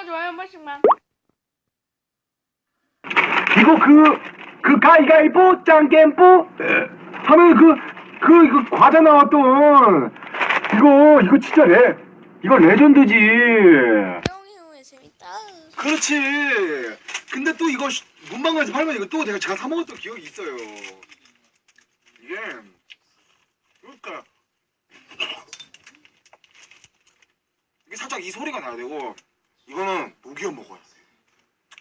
구독과 좋아요 한 번씩만. 이거 그, 그 가위가위보, 짱겜보? 하면 그, 그, 이거 과자 나왔던, 이거, 이거 진짜 레, 이거 레전드지. 재밌다. 그렇지. 근데 또 이거 시- 문방구에서 팔면 이거 또 내가 제가 사 먹었던 기억이 있어요. 이게 그러니까 이게 살짝 이 소리가 나야 되고 이거는 녹여 먹어야 돼.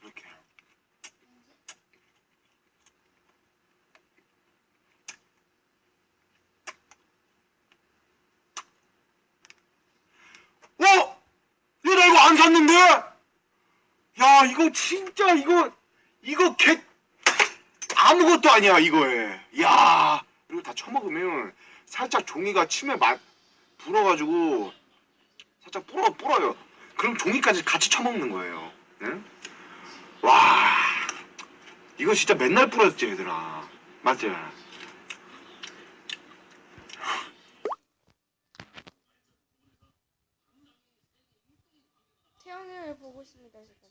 이렇게. 어? 얘 나 이거 안 샀는데? 야 이거 진짜 이거 이거 개 아무것도 아니야 이거에 야 이거 다 처먹으면 살짝 종이가 침에 막 불어가지고 살짝 불어 불어요 그럼 종이까지 같이 처먹는 거예요 응? 와 이거 진짜 맨날 불었지 얘들아 맞지? 형을 보고 있습니다 지금.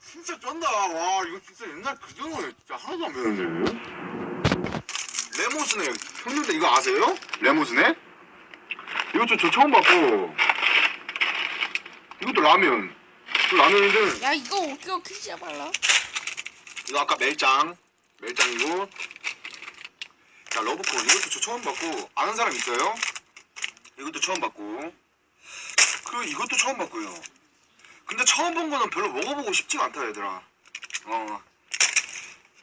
진짜 쩐다 와 이거 진짜 옛날 그 정도는 진짜 하나도 안 배웠네 레모스네 형님들 이거 아세요? 레모스네? 이것도 저 처음 봤고. 이것도 라면. 또 라면인데. 야 이거 5kg 크지야 발라. 이거 아까 멜짱 멜짱이고. 자 러브콘. 이것도 저 처음 봤고. 아는 사람 있어요? 이것도 처음 봤고. 그리고 이것도 처음 봤고요. 근데 처음 본 거는 별로 먹어보고 싶지가 않다 얘들아. 어.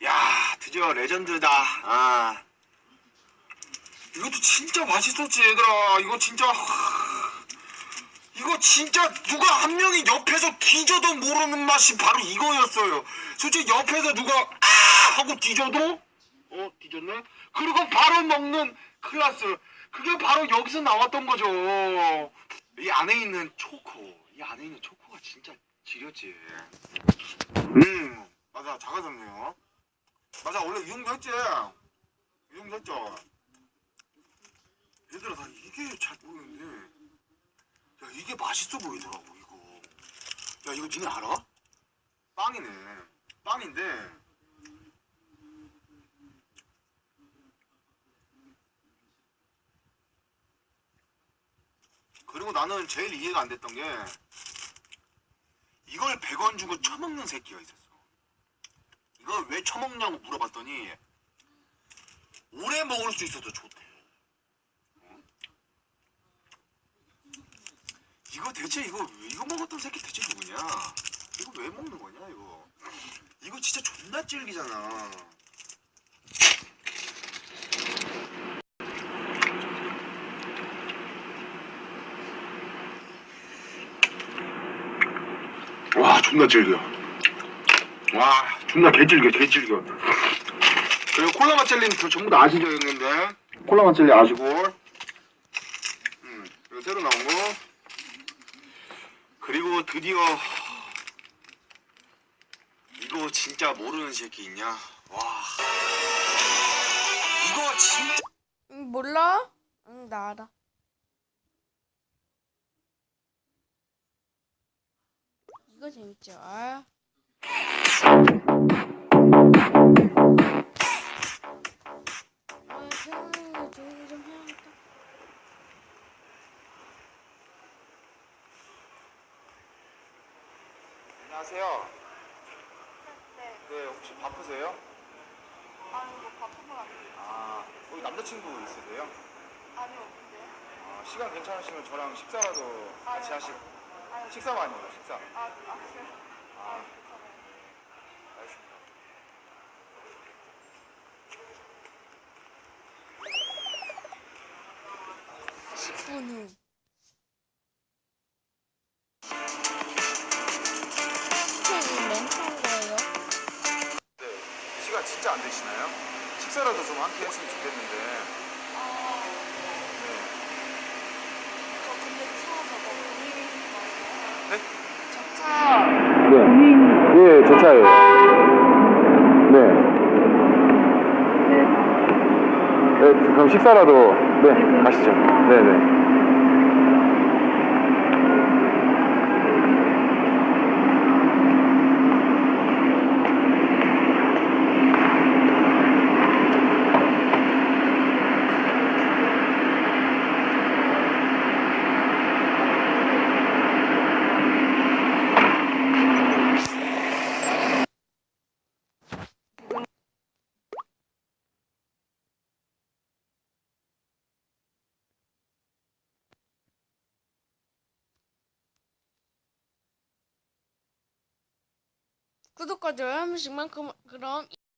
야 드디어 레전드다. 아 이것도 진짜 맛있었지 얘들아. 이거 진짜 하, 이거 진짜 누가 한 명이 옆에서 뒤져도 모르는 맛이 바로 이거였어요. 솔직히 옆에서 누가 아 하고 뒤져도 어 뒤졌네? 그리고 바로 먹는 클라스. 그게 바로 여기서 나왔던 거죠. 이 안에 있는 초코. 이 안에 있는 초코가 진짜 지렸지. 음 맞아. 작아졌네요. 맞아. 원래 유용됐지. 유용됐죠 얘들아 나 이게 잘 모르겠는데 야 이게 맛있어 보이더라고 이거. 야 이거 니네 알아? 빵이네. 빵인데. 그리고 나는 제일 이해가 안 됐던 게 이걸 100원 주고 처먹는 새끼가 있었어. 이걸 왜 처먹냐고 물어봤더니 오래 먹을 수 있어서 좋대 이거 대체 이거 이거 먹었던 새끼 대체 누구냐? 이거 왜 먹는 거냐 이거? 이거 진짜 존나 질기잖아. 와 존나 질겨. 와 존나 개질겨 개질겨. 그리고 콜라 맛젤리는 저 전부 다 아시죠 형님들? 콜라 맛젤리 아시고? 음 그리고 새로 나온 거 드디어 이거 진짜 모르는 새끼 있냐 와 이거 진짜 응 몰라? 응 나 알아. 이거 재밌죠. 아. 아, 안녕하세요 네 혹시 바쁘세요? 아니 뭐 바쁜 건 아니에요. 아 거기 남자친구 있으세요? 아니 없는데. 아, 시간 괜찮으시면 저랑 식사라도 같이 아유, 하시 아니 식사가 아니고 식사 아, 아 그래. 아 아. 괜찮아요. 알겠습니다 십분 후. 진짜 안 되시나요? 식사라도 좀 함께 했으면 좋겠는데. 아, 네. 저 근데 차 저거 본인 마세요? 네? 저차 네. 예, 제 차예요. 네. 네, 그럼 식사라도, 네, 가시죠. 네네. 구독과 좋아요 한 번씩만 그, 그럼